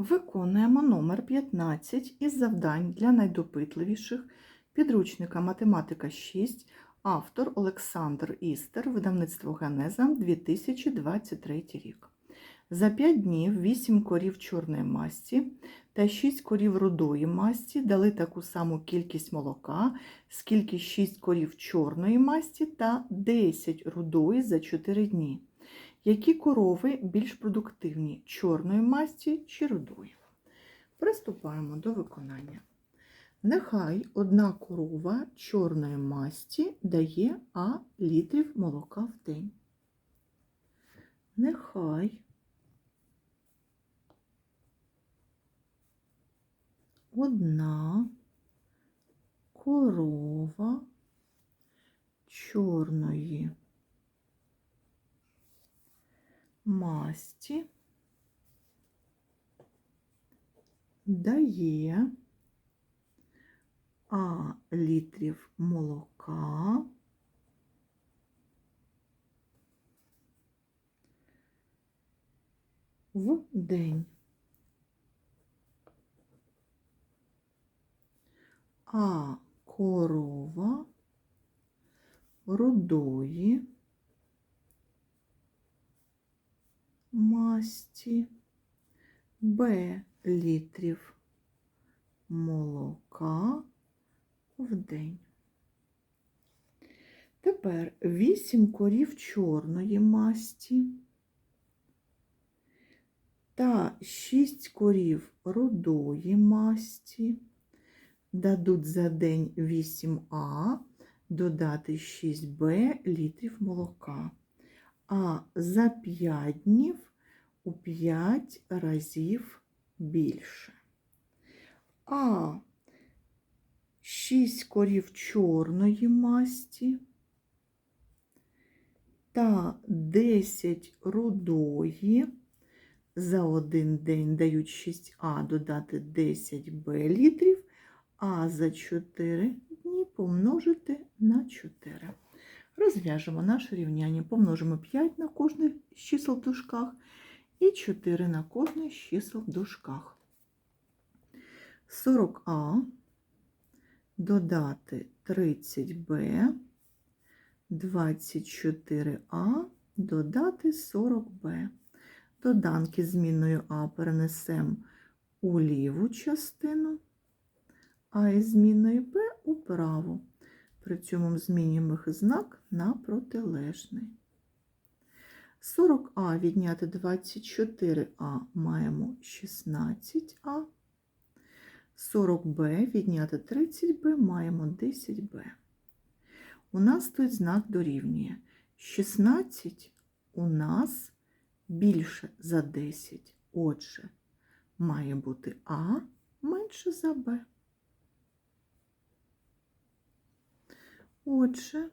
Виконуємо номер 15 із завдань для найдопитливіших підручника Математика 6, автор Олександр Істер, видавництво Генеза 2023 рік. За 5 днів 8 корів чорної масті та 6 корів рудої масті дали таку саму кількість молока, скільки 6 корів чорної масті та 10 рудої за 4 дні. Які корови більш продуктивні чорної масті чи рудої? Приступаємо до виконання. Нехай одна корова чорної масті дає А літрів молока в день. Нехай одна корова чорної масті. Дає А літрів молока. В день. А корова рудої масті Б літрів молока в день. Тепер 8 корів чорної масті та 6 корів рудої масті дадуть за день 8А додати 6Б літрів молока а за 5 днів у 5 разів більше. А 6 корів чорної масті та 10 рудої за один день дають 6А додати 10Б літрів, а за 4 дні помножити на 4. Розв'яжемо наше рівняння. Помножимо 5 на кожне з чисел в дужках і 4 на кожне з чисел в дужках. 40а додати 30b, 24а додати 40b. Доданки змінною А перенесемо у ліву частину, а із змінною Б у праву. При цьому змінюємо їх знак на протилежний. 40А відняти 24А маємо 16А. 40Б відняти 30Б маємо 10Б. У нас тут знак дорівнює. 16 у нас більше за 10. Отже, має бути А менше за Б. Отже,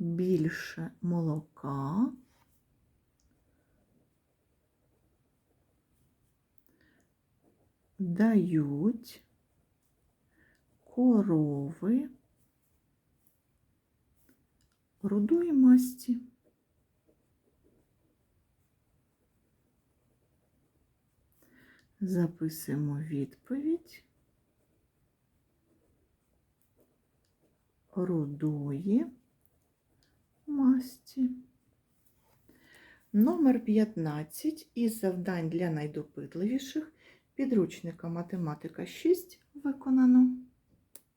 більше молока дають корови рудої масті. Записуємо відповідь. рудої масті. Номер 15 із завдань для найдопитливіших підручника математика 6 виконано.